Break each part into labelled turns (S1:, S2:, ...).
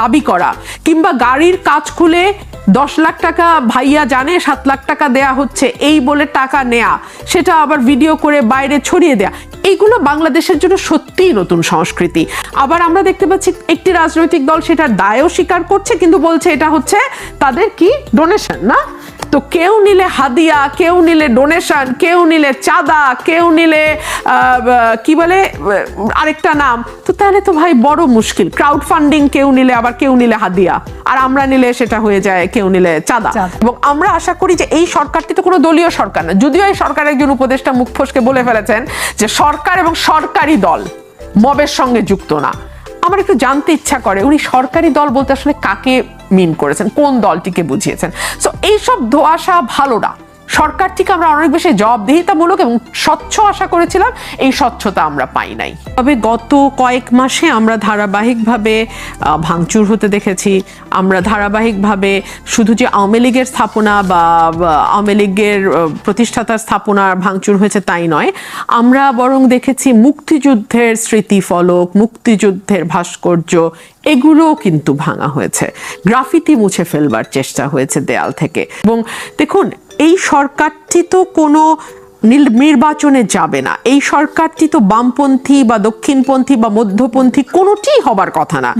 S1: দাবি করা। কিংবা গাড়ির কাজ খুলে দশ লাখ টাকা ভাইয়া জানে, সাত লাখ টাকা দেয়া হচ্ছে, এই বলে টাকা নেয়া, সেটা আবার ভিডিও করে বাইরে ছড়িয়ে দেয়া, এইগুলো বাংলাদেশের জন্য সত্যিই নতুন সংস্কৃতি। আবার আমরা দেখতে পাচ্ছি একটি রাজনৈতিক দল সেটার দায়ও স্বীকার করছে, কিন্তু বলছে এটা হচ্ছে তাদের কি? ডোনেশন না? তো কেউ নিলে হাদিয়া কেউ নিলে ডোনেশন কেউ নিলে চাঁদা কেউ নিলে কি বলে আরেকটা নাম। তো তাহলে তো ভাই বড় মুশকিল। ক্রাউড ফান্ডিং কেউ নিলে আবার কেউ নিলে হাদিয়া। আর আমরা নিলে সেটা হয়ে যায় কেউ নিলে চাঁদা।
S2: চাঁদা।
S1: এবং আমরা আশা করি যে এই সরকারটি তো কোনো দলীয় সরকার না। যদিও এই সরকার একজন উপদেষ্টা মুখ ফসকে বলে ফেলেছেন যে সরকার এবং সরকারি দল মবের সঙ্গে যুক্ত না। আমার একটু জানতে ইচ্ছা করে, উনি সরকারি দল বলতে আসলে কাকে মিন করেছেন? কোন দলটিকে বুঝিয়েছেন? সো এইসব ধোয়াশা ভালো না। সরকার থেকে আমরা অনেক বেশি জবাবদিহিতামূলক এবং স্বচ্ছ আশা করেছিলাম, এই স্বচ্ছতা আমরা পাই নাই। তবে গত কয়েক মাসে আমরা ধারাবাহিকভাবে ভাঙচুর হতে দেখেছি। আমরা ধারাবাহিকভাবে শুধু যে আওয়ামী লীগের স্থাপনা বা আওয়ামী লীগের প্রতিষ্ঠাতার স্থাপনা ভাঙচুর হয়েছে তাই নয়। আমরা বরং দেখেছি মুক্তিযুদ্ধের স্মৃতিফলক মুক্তিযুদ্ধের ভাস্কর্য, এগুলোও কিন্তু ভাঙা হয়েছে। গ্রাফিতি মুছে ফেলবার চেষ্টা হয়েছে দেয়াল থেকে। এবং দেখুন এই সরকারটি তো কোনো নির্বাচনে যাবে না। এই সরকারটি তো বামপন্থী বা দক্ষিণপন্থী বা মধ্যপন্থী কোনোটি হবার কথা না।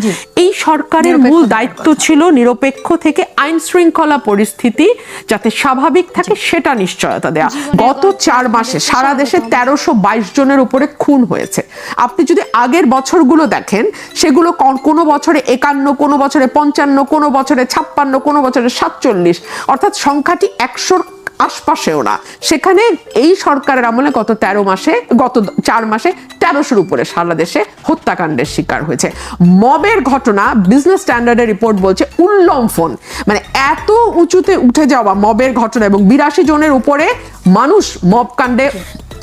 S1: এই সরকারের মূল দায়িত্ব ছিল নিরপেক্ষ থেকে আইন শৃঙ্খলা পরিস্থিতি যাতে স্বাভাবিক থাকে সেটা নিশ্চয়তা দেয়া। গত চার মাসে সারা দেশে তেরোশো বাইশ জনের উপরে খুন হয়েছে। আপনি যদি আগের বছরগুলো দেখেন সেগুলো কোনো বছরে একান্ন কোনো বছরে পঞ্চান্ন কোনো বছরে ছাপ্পান্ন কোনো বছরে সাতচল্লিশ অর্থাৎ সংখ্যাটি একশোর আশপাশেও না। সেখানে এই সরকারের আমলে গত তেরো মাসে, গত চার মাসে তেরোশোর উপরে সারা দেশে হত্যাকাণ্ডের শিকার হয়েছে। মবের ঘটনা বিজনেস স্ট্যান্ডার্ডের রিপোর্ট বলছে উল্লম্ফন মানে এত উঁচুতে উঠে যাওয়া মবের ঘটনা এবং বিরাশি জনের উপরে মানুষ মব কাণ্ডে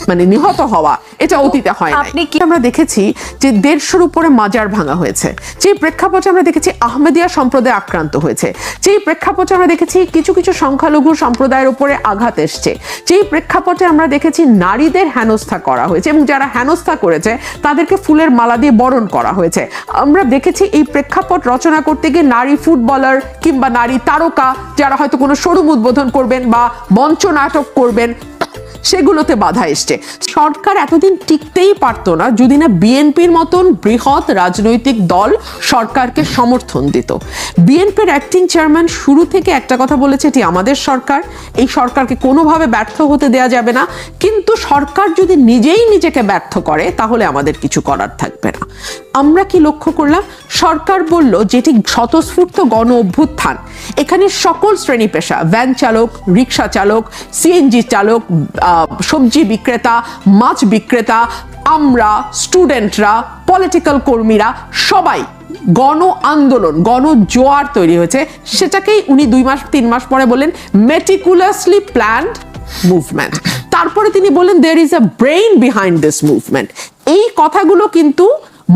S1: মানে নিহত হওয়া এটা অতীতে হয়
S2: আপনি
S1: কি আমরা দেখেছি যে দেড়শোর উপরে মাজার ভাঙা হয়েছে। যে প্রেক্ষাপটে আমরা দেখেছি আহমেদিয়া সম্প্রদায় আক্রান্ত হয়েছে। যে প্রেক্ষাপটে আমরা দেখেছি কিছু কিছু সংখ্যালঘু সম্প্রদায়ের উপরে আঘাত এসছে। যেই প্রেক্ষাপটে আমরা দেখেছি নারীদের হেনস্থা করা হয়েছে এবং যারা হেনস্থা করেছে তাদেরকে ফুলের মালা দিয়ে বরণ করা হয়েছে। আমরা দেখেছি এই প্রেক্ষাপট রচনা করতে গিয়ে নারী ফুটবলার কিংবা নারী তারকা যারা হয়তো কোনো শোরুম উদ্বোধন করবেন বা মঞ্চ নাটক করবেন সেগুলোতে বাধা এসছে। সরকার এতদিন টিকতেই পারতো না, যদি না বিএনপির মতন বৃহৎ রাজনৈতিক দল সরকারকে সমর্থন দিত। বিএনপির অ্যাক্টিং চেয়ারম্যান শুরু থেকে একটা কথা বলেছে, এটি আমাদের সরকার, এই সরকারকে কোনোভাবে ব্যর্থ হতে দেয়া যাবে না। কিন্তু সরকার যদি নিজেই নিজেকে ব্যর্থ করে, তাহলে আমাদের কিছু করার থাকবে না। আমরা কি লক্ষ্য করলাম? সরকার বলল যেটি স্বতঃস্ফূর্ত গণ অভ্যুত্থান। এখানে সকল শ্রেণি পেশা, ভ্যান চালক, রিক্সা চালক, সিএনজি চালক সবজি বিক্রেতা, মাছ বিক্রেতা, আমরা স্টুডেন্টরা পলিটিক্যাল কর্মীরা, সবাই গণ আন্দোলন, গণ জোয়ার তৈরি হয়েছে। সেটাকেই উনি দুই মাস, তিন মাস পরে বললেন মেটিকুলাসলি প্ল্যান্ড মুভমেন্ট তারপরে তিনি বললেন there is a brain behind this movement এই কথাগুলো কিন্তু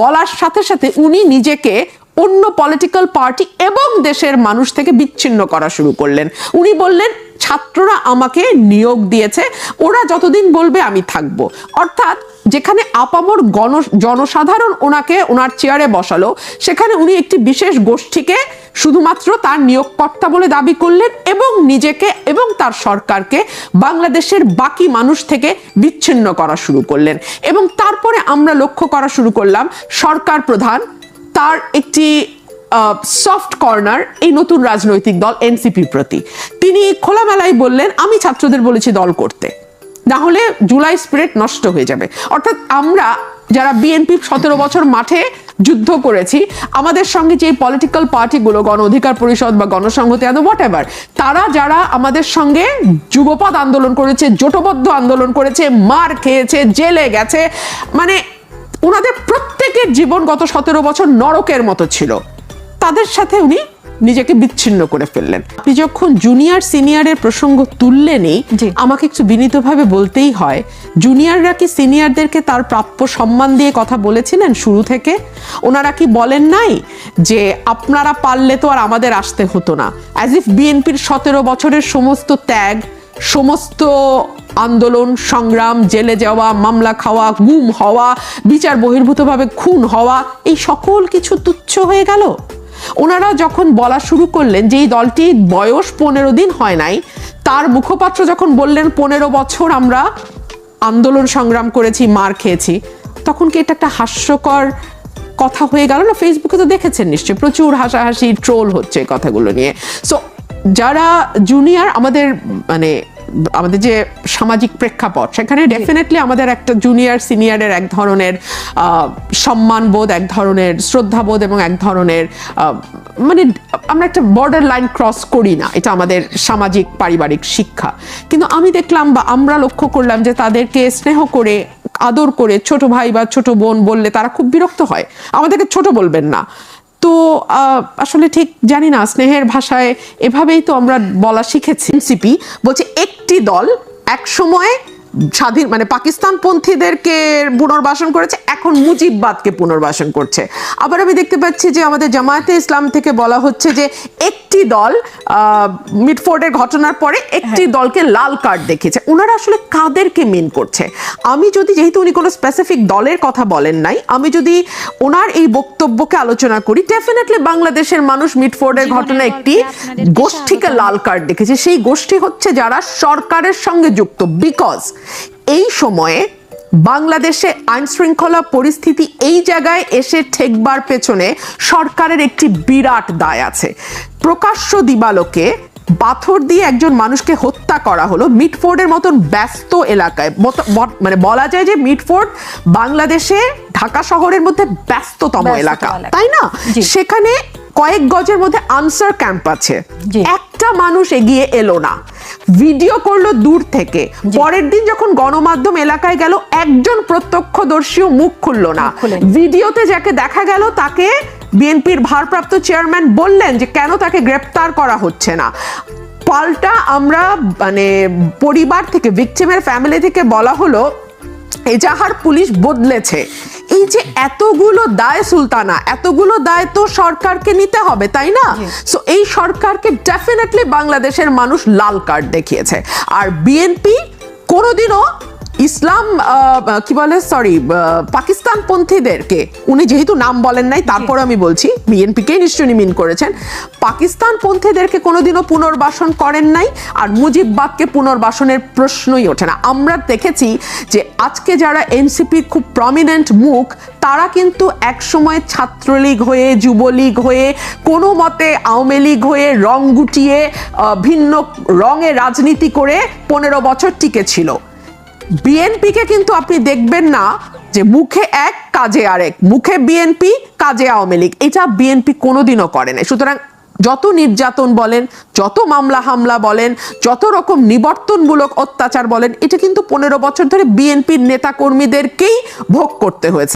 S1: বলার সাথে সাথে উনি নিজেকে অন্য পলিটিক্যাল পার্টি এবং দেশের মানুষ থেকে বিচ্ছিন্ন করা শুরু করলেন। উনি বললেন ছাত্ররা আমাকে নিয়োগ দিয়েছে, ওরা যতদিন বলবে আমি থাকব। অর্থাৎ যেখানে আপামর গণ, জনসাধারণ ওনাকে ওনার চেয়ারে বসালো, সেখানে উনি একটি বিশেষ গোষ্ঠীকে শুধুমাত্র তার নিয়োগকর্তা বলে দাবি করলেন এবং নিজেকে এবং তার সরকারকে বাংলাদেশের বাকি মানুষ থেকে বিচ্ছিন্ন করা শুরু করলেন। এবং তারপরে আমরা লক্ষ্য করা শুরু করলাম, সরকার প্রধান তার একটি সফট কর্নার এই নতুন রাজনৈতিক দল এনসিপির প্রতি। তিনি খোলামেলায় বললেন, আমি ছাত্রদের বলেছি দল করতে। না হলে জুলাই স্পিরিট নষ্ট হয়ে যাবে। অর্থাৎ আমরা যারা বিএনপি সতেরো বছর মাঠে যুদ্ধ করেছি, আমাদের সঙ্গে যে পলিটিক্যাল পার্টিগুলো গণ অধিকার পরিষদ বা গণসংহতি আন্দোলন হোয়াট এভার তারা যারা আমাদের সঙ্গে যুগপৎ আন্দোলন করেছে, জোটবদ্ধ আন্দোলন করেছে, মার খেয়েছে, জেলে গেছে মানে ওনাদের প্রত্যেকের জীবন গত সতেরো বছর নরকের মতো ছিল। তাদের সাথে উনি নিজেকে বিচ্ছিন্ন করে ফেললেন। আপনি যখন জুনিয়র সিনিয়রের প্রসঙ্গ তুললেনই। আমাকে একটু বিনীতভাবে বলতেই হয় জুনিয়ররা কি সিনিয়রদেরকে তার প্রাপ্য সম্মান দিয়ে কথা বলেছিলেন শুরু থেকে? ওনারা কি বলেন নাই যে আপনারা পারলে তো আর আমাদের আসতে হতো না? অ্যাজ ইফ বিএনপির সতেরো বছরের সমস্ত ত্যাগ সমস্ত আন্দোলন সংগ্রাম জেলে যাওয়া মামলা খাওয়া গুম হওয়া বিচার বহির্ভূতভাবে খুন হওয়া এই সকল কিছু তুচ্ছ হয়ে গেল? ওনারা যখন বলা শুরু করলেন যে এই দলটি বয়স পনেরো দিন হয় নাই, তার মুখপাত্র যখন বললেন, পনেরো বছর আমরা আন্দোলন সংগ্রাম করেছি, মার খেয়েছি। তখন কি এটা একটা হাস্যকর কথা হয়ে গেল? না ফেসবুকে তো দেখেছেন নিশ্চয়ই, প্রচুর হাসাহাসি ট্রোল হচ্ছে কথাগুলো নিয়ে। সো যারা জুনিয়র আমাদের মানে আমাদের যে সামাজিক প্রেক্ষাপট সেখানে ডেফিনেটলি আমাদের একটা জুনিয়র সিনিয়রের এক ধরনের সম্মানবোধ এক ধরনের শ্রদ্ধাবোধ এবং এক ধরনের মানে আমরা একটা বর্ডার লাইন ক্রস করি না। এটা আমাদের সামাজিক পারিবারিক শিক্ষা। কিন্তু আমি দেখলাম বা আমরা লক্ষ্য করলাম যে তাদেরকে স্নেহ করে আদর করে ছোট ভাই বা ছোট বোন বললে তারা খুব বিরক্ত হয়। আমাদেরকে ছোট বলবেন না। তো আসলে ঠিক জানি না, স্নেহের ভাষায় এভাবেই তো আমরা বলা শিখেছি। সিপি বলছে একটি দল এক সময় স্বাধীন মানে পাকিস্তান পন্থীদেরকে পুনর্বাসন করেছে এখন মুজিববাদকে পুনর্বাসন করছে। আবার আমি দেখতে পাচ্ছি যে আমাদের জামায়াতে ইসলাম থেকে বলা হচ্ছে যে একটি দল আহ, মিটফোর্ডের ঘটনার পরে একটি দলকে লাল কার্ড দেখিয়েছে। ওনারা আসলে কাদেরকে মিন করছে? আমি যদি যেহেতু উনি কোনো স্পেসিফিক দলের কথা বলেন নাই আমি যদি ওনার এই বক্তব্যকে আলোচনা করি ডেফিনেটলি বাংলাদেশের মানুষ মিটফোর্ডের
S2: জীবনের
S1: ঘটনা একটি গোষ্ঠীকে লাল কার্ড দেখেছে। সেই গোষ্ঠী হচ্ছে যারা সরকারের সঙ্গে যুক্ত বিকজ এই সময়ে বাংলাদেশে আইন শৃঙ্খলা পরিস্থিতি এই জায়গায় এসে ঠেকবার পেছনে সরকারের একটি বিরাট দায় আছে। প্রকাশ্য দিবালোকে পাথর দিয়ে একজন মানুষকে হত্যা করা হলো মিটফোর্ডের মতন ব্যস্ত এলাকায়। মানে বলা যায় যে মিটফোর্ড বাংলাদেশে ঢাকা শহরের মধ্যে ব্যস্ততম এলাকা। তাই না? সেখানে কয়েক গজের মধ্যে আনসার ক্যাম্প আছে।
S2: জি।
S1: একটা মানুষ এগিয়ে এলো না। ভিডিও করল দূর থেকে। পরের দিন যখন গণমাধ্যম এলাকায় গেল একজন প্রত্যক্ষদর্শীও মুখ খুললো না। ভিডিওতে যাকে দেখা গেল তাকে বিএনপির ভারপ্রাপ্ত চেয়ারম্যান বললেন যে কেন তাকে গ্রেপ্তার করা হচ্ছে না? পাল্টা আমরা মানে পরিবার থেকে ভিকটিমের ফ্যামিলি থেকে বলা হলো এজাহার পুলিশ বদলেছে। এই যে এতগুলো দায় সুলতানা এতগুলো দায় তো সরকারকে নিতে হবে তাই না? সো এই সরকারকে ডেফিনেটলি বাংলাদেশের মানুষ লাল কার্ড দেখিয়েছে। আর বিএনপি কোনোদিনও ইসলাম কি বলে সরি পাকিস্তান পন্থীদেরকে উনি যেহেতু নাম বলেন নাই তারপর আমি বলছি বিএনপিকেই নিশ্চয়ই মিন করেছেন পাকিস্তান পন্থীদেরকে কোনোদিনও পুনর্বাসন করেন নাই আর মুজিববাদকে পুনর্বাসনের প্রশ্নই ওঠে না। আমরা দেখেছি যে আজকে যারা এনসিপির খুব প্রমিনেন্ট মুখ তারা কিন্তু একসময় ছাত্রলীগ হয়ে যুবলীগ হয়ে কোনো মতে আওয়ামী লীগ হয়ে রং গুটিয়ে ভিন্ন রঙে রাজনীতি করে পনেরো বছর টিকে ছিল। বিএনপিকে কিন্তু আপনি দেখবেন না যে মুখে এক, কাজে আরেক। মুখে বিএনপি, কাজে আওয়ামী লীগ। এটা বিএনপি কোনোদিনও করে না সুতরাং যত নির্যাতন বলেন, যত মামলা হামলা বলেন, যত রকম নিবর্তনমূলক অত্যাচার বলেন, এটা কিন্তু পনেরো বছর ধরে বিএনপির নেতাকর্মীদেরকেই ভোগ করতে হয়েছে।